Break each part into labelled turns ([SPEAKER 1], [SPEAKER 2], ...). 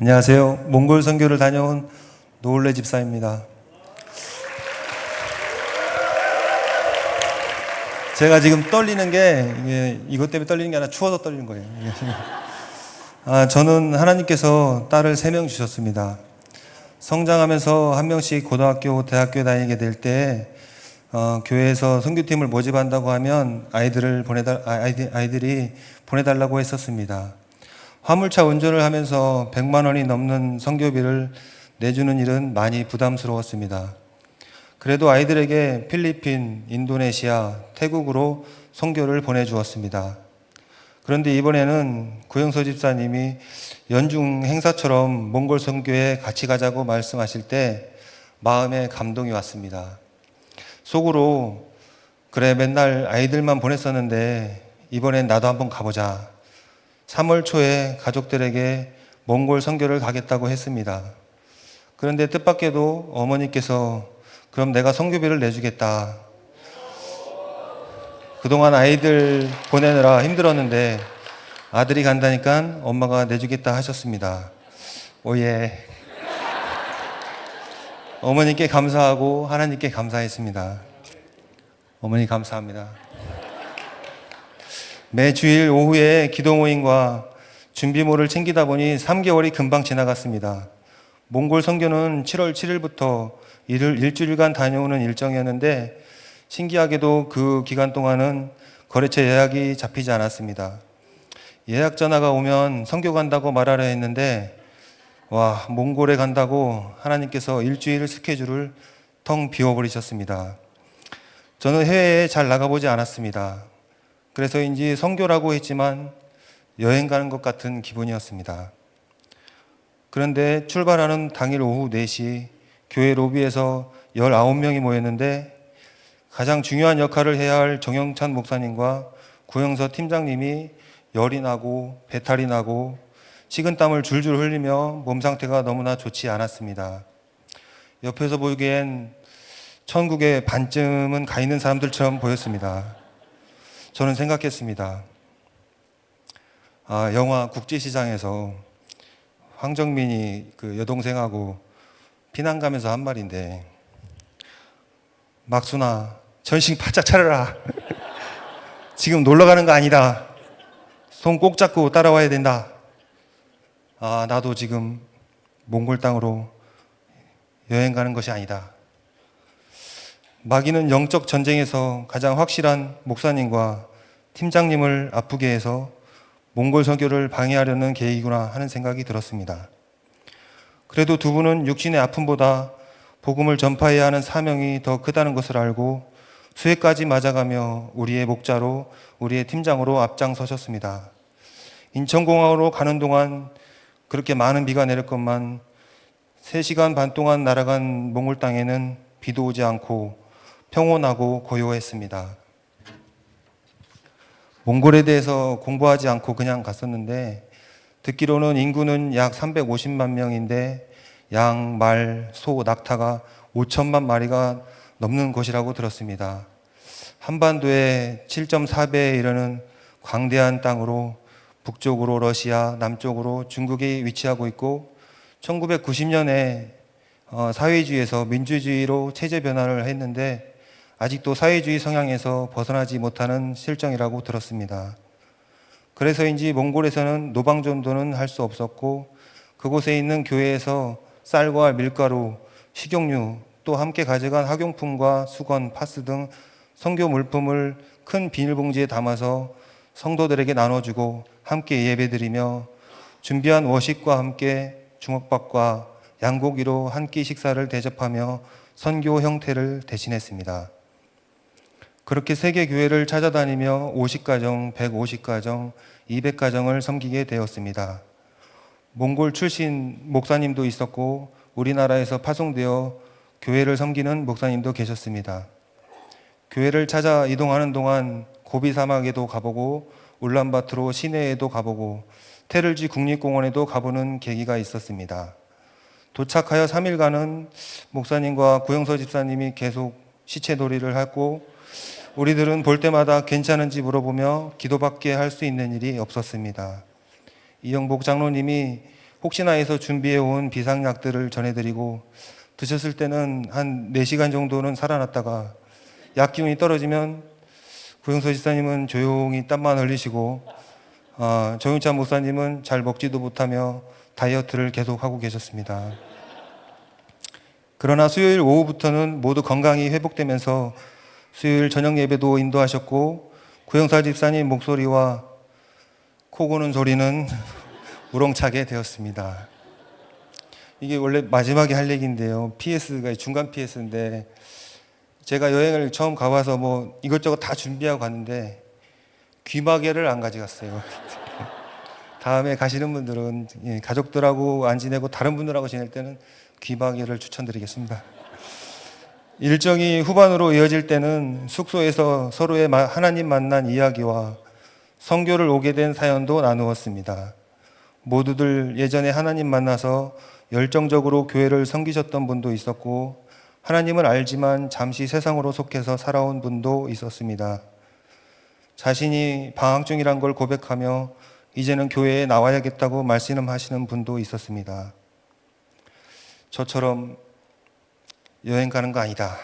[SPEAKER 1] 안녕하세요. 몽골 선교를 다녀온 노을래 집사입니다. 제가 지금 떨리는 게 이것 때문에 떨리는 게 아니라 추워서 떨리는 거예요. 아, 저는 하나님께서 딸을 세 명 주셨습니다. 성장하면서 한 명씩 고등학교, 대학교에 다니게 될 때 어, 교회에서 선교팀을 모집한다고 하면 아이들을 보내달 아, 아이들, 아이들이 보내달라고 했었습니다. 화물차 운전을 하면서 100만 원이 넘는 선교비를 내주는 일은 많이 부담스러웠습니다. 그래도 아이들에게 필리핀, 인도네시아, 태국으로 선교를 보내주었습니다. 그런데 이번에는 구영서 집사님이 연중 행사처럼 몽골 선교에 같이 가자고 말씀하실 때 마음에 감동이 왔습니다. 속으로 그래 맨날 아이들만 보냈었는데 이번엔 나도 한번 가보자. 3월 초에 가족들에게 몽골 선교를 가겠다고 했습니다. 그런데 뜻밖에도 어머니께서 그럼 내가 선교비를 내주겠다. 그동안 아이들 보내느라 힘들었는데 아들이 간다니까 엄마가 내주겠다 하셨습니다. 오예. 어머니께 감사하고 하나님께 감사했습니다. 어머니 감사합니다. 매 주일 오후에 기도 모임과 준비물을 챙기다 보니 3개월이 금방 지나갔습니다. 몽골 선교는 7월 7일부터 일, 일주일간 다녀오는 일정이었는데 신기하게도 그 기간 동안은 거래처 예약이 잡히지 않았습니다. 예약 전화가 오면 선교 간다고 말하려 했는데 와 몽골에 간다고 하나님께서 일주일 스케줄을 텅 비워버리셨습니다. 저는 해외에 잘 나가보지 않았습니다. 그래서인지 선교라고 했지만 여행 가는 것 같은 기분이었습니다. 그런데 출발하는 당일 오후 4시 교회 로비에서 19명이 모였는데 가장 중요한 역할을 해야 할 정영찬 목사님과 구영서 팀장님이 열이 나고 배탈이 나고 식은땀을 줄줄 흘리며 몸 상태가 너무나 좋지 않았습니다. 옆에서 보기엔 천국의 반쯤은 가 있는 사람들처럼 보였습니다. 저는 생각했습니다. 아, 영화 국제시장에서 황정민이 그 여동생하고 피난 가면서 한 말인데 막순아 전신 바짝 차려라. 지금 놀러 가는 거 아니다. 손 꼭 잡고 따라와야 된다. 아, 나도 지금 몽골 땅으로 여행 가는 것이 아니다. 마귀는 영적 전쟁에서 가장 확실한 목사님과 팀장님을 아프게 해서 몽골 선교를 방해하려는 계획이구나 하는 생각이 들었습니다. 그래도 두 분은 육신의 아픔보다 복음을 전파해야 하는 사명이 더 크다는 것을 알고 수해까지 맞아가며 우리의 목자로 우리의 팀장으로 앞장서셨습니다. 인천공항으로 가는 동안 그렇게 많은 비가 내릴 것만 3시간 반 동안 날아간 몽골 땅에는 비도 오지 않고 평온하고 고요했습니다. 몽골에 대해서 공부하지 않고 그냥 갔었는데 듣기로는 인구는 약 350만 명인데 양, 말, 소, 낙타가 5천만 마리가 넘는 곳이라고 들었습니다. 한반도의 7.4배에 이르는 광대한 땅으로 북쪽으로 러시아, 남쪽으로 중국이 위치하고 있고 1990년에 어, 사회주의에서 민주주의로 체제 변화를 했는데 아직도 사회주의 성향에서 벗어나지 못하는 실정이라고 들었습니다. 그래서인지 몽골에서는 노방전도는 할 수 없었고 그곳에 있는 교회에서 쌀과 밀가루, 식용유 또 함께 가져간 학용품과 수건, 파스 등 성교 물품을 큰 비닐봉지에 담아서 성도들에게 나눠주고 함께 예배드리며 준비한 워십과 함께 주먹밥과 양고기로 한 끼 식사를 대접하며 선교 형태를 대신했습니다. 그렇게 세계 교회를 찾아다니며 50가정, 150가정, 200가정을 섬기게 되었습니다. 몽골 출신 목사님도 있었고 우리나라에서 파송되어 교회를 섬기는 목사님도 계셨습니다. 교회를 찾아 이동하는 동안 고비 사막에도 가보고 울란바토르 시내에도 가보고 테를지 국립공원에도 가보는 계기가 있었습니다. 도착하여 3일간은 목사님과 구영서 집사님이 계속 시체놀이를 하고 우리들은 볼 때마다 괜찮은지 물어보며 기도밖에 할 수 있는 일이 없었습니다. 이영복 장로님이 혹시나 해서 준비해 온 비상약들을 전해드리고 드셨을 때는 한 4시간 정도는 살아났다가 약 기운이 떨어지면 구영서 지사님은 조용히 땀만 흘리시고 아, 정윤찬 목사님은 잘 먹지도 못하며 다이어트를 계속하고 계셨습니다. 그러나 수요일 오후부터는 모두 건강이 회복되면서 수요일 저녁 예배도 인도하셨고 구영사 집사님 목소리와 코 고는 소리는 우렁차게 되었습니다. 이게 원래 마지막에 할 얘기인데요. PS가 중간 PS인데 제가 여행을 처음 가봐서 뭐 이것저것 다 준비하고 갔는데 귀마개를 안 가져갔어요. 다음에 가시는 분들은 예, 가족들하고 안 지내고 다른 분들하고 지낼 때는 귀마개를 추천드리겠습니다. 일정이 후반으로 이어질 때는 숙소에서 서로의 마- 하나님 만난 이야기와 성교를 오게 된 사연도 나누었습니다. 모두들 예전에 하나님 만나서 열정적으로 교회를 섬기셨던 분도 있었고 하나님을 알지만 잠시 세상으로 속해서 살아온 분도 있었습니다. 자신이 방학 중이란 걸 고백하며 이제는 교회에 나와야겠다고 말씀하시는 분도 있었습니다. 저처럼 여행 가는 거 아니다.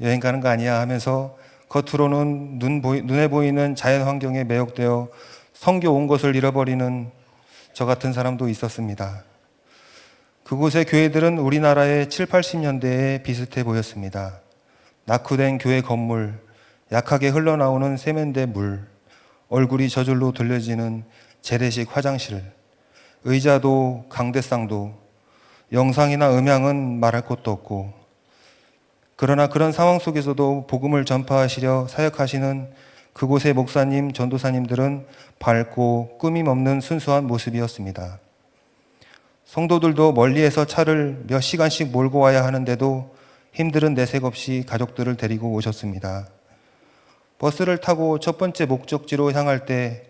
[SPEAKER 1] 여행 가는 거 아니야 하면서 겉으로는 눈 보이, 눈에 보이는 자연 환경에 매혹되어 성교 온 것을 잃어버리는 저 같은 사람도 있었습니다. 그곳의 교회들은 우리나라의 7, 80년대에 비슷해 보였습니다. 낙후된 교회 건물, 약하게 흘러나오는 세면대 물, 얼굴이 저절로 돌려지는 재래식 화장실, 의자도 강대상도 영상이나 음향은 말할 것도 없고 그러나 그런 상황 속에서도 복음을 전파하시려 사역하시는 그곳의 목사님, 전도사님들은 밝고 꾸밈 없는 순수한 모습이었습니다. 성도들도 멀리에서 차를 몇 시간씩 몰고 와야 하는데도 힘들은 내색 없이 가족들을 데리고 오셨습니다. 버스를 타고 첫 번째 목적지로 향할 때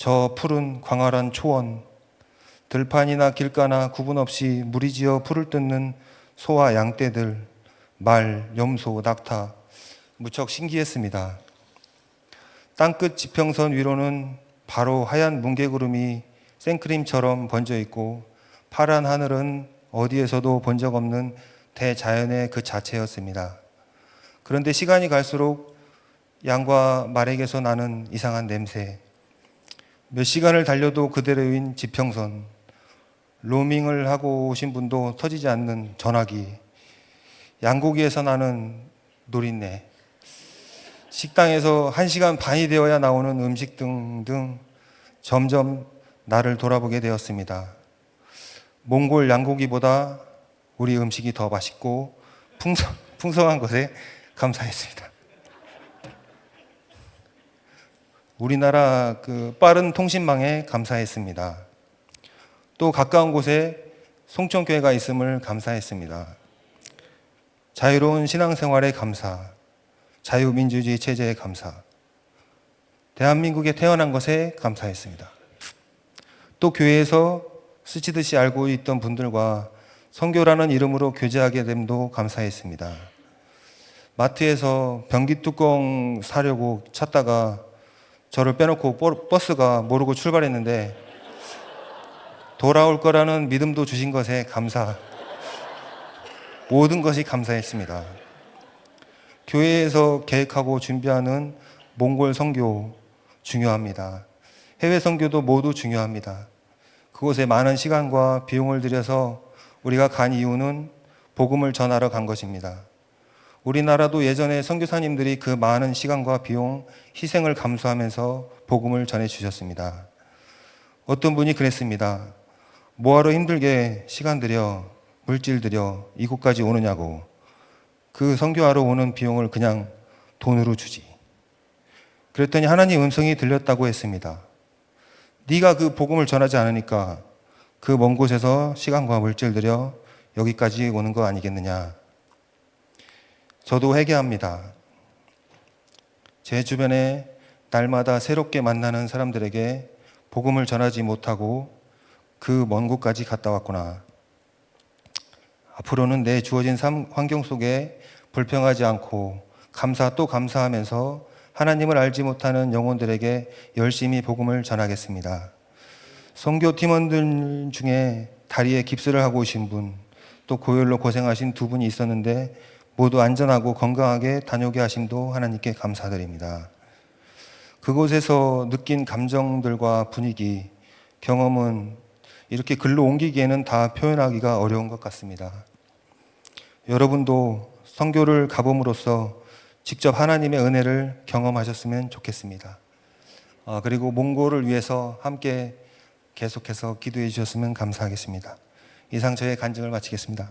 [SPEAKER 1] 저 푸른 광활한 초원, 들판이나 길가나 구분 없이 무리지어 풀을 뜯는 소와 양떼들, 말, 염소, 낙타 무척 신기했습니다. 땅끝 지평선 위로는 바로 하얀 뭉게구름이 생크림처럼 번져 있고 파란 하늘은 어디에서도 본 적 없는 대자연의 그 자체였습니다. 그런데 시간이 갈수록 양과 말에게서 나는 이상한 냄새, 몇 시간을 달려도 그대로인 지평선, 로밍을 하고 오신 분도 터지지 않는 전화기, 양고기에서 나는 노린내, 식당에서 한 시간 반이 되어야 나오는 음식 등등 점점 나를 돌아보게 되었습니다. 몽골 양고기보다 우리 음식이 더 맛있고 풍성, 풍성한 것에 감사했습니다. 우리나라 그 빠른 통신망에 감사했습니다. 또 가까운 곳에 송천교회가 있음을 감사했습니다. 자유로운 신앙생활에 감사, 자유민주주의 체제에 감사, 대한민국에 태어난 것에 감사했습니다. 또 교회에서 스치듯이 알고 있던 분들과 선교라는 이름으로 교제하게 됨도 감사했습니다. 마트에서 변기 뚜껑 사려고 찾다가 저를 빼놓고 버- 버스가 모르고 출발했는데 돌아올 거라는 믿음도 주신 것에 감사. 모든 것이 감사했습니다. 교회에서 계획하고 준비하는 몽골 선교 중요합니다. 해외 선교도 모두 중요합니다. 그곳에 많은 시간과 비용을 들여서 우리가 간 이유는 복음을 전하러 간 것입니다. 우리나라도 예전에 선교사님들이 그 많은 시간과 비용, 희생을 감수하면서 복음을 전해 주셨습니다. 어떤 분이 그랬습니다. 뭐하러 힘들게 시간 들여, 물질 들여 이곳까지 오느냐고. 그 선교하러 오는 비용을 그냥 돈으로 주지. 그랬더니 하나님 음성이 들렸다고 했습니다. 네가 그 복음을 전하지 않으니까 그 먼 곳에서 시간과 물질 들여 여기까지 오는 거 아니겠느냐. 저도 회개합니다. 제 주변에 날마다 새롭게 만나는 사람들에게 복음을 전하지 못하고 그 먼 곳까지 갔다 왔구나. 앞으로는 내 주어진 삶 환경 속에 불평하지 않고 감사 또 감사하면서 하나님을 알지 못하는 영혼들에게 열심히 복음을 전하겠습니다. 선교 팀원들 중에 다리에 깁스를 하고 오신 분, 또 고열로 고생하신 두 분이 있었는데 모두 안전하고 건강하게 다녀오게 하심도 하나님께 감사드립니다. 그곳에서 느낀 감정들과 분위기, 경험은 이렇게 글로 옮기기에는 다 표현하기가 어려운 것 같습니다. 여러분도 선교를 가봄으로써 직접 하나님의 은혜를 경험하셨으면 좋겠습니다. 아, 그리고 몽골을 위해서 함께 계속해서 기도해 주셨으면 감사하겠습니다. 이상 저의 간증을 마치겠습니다.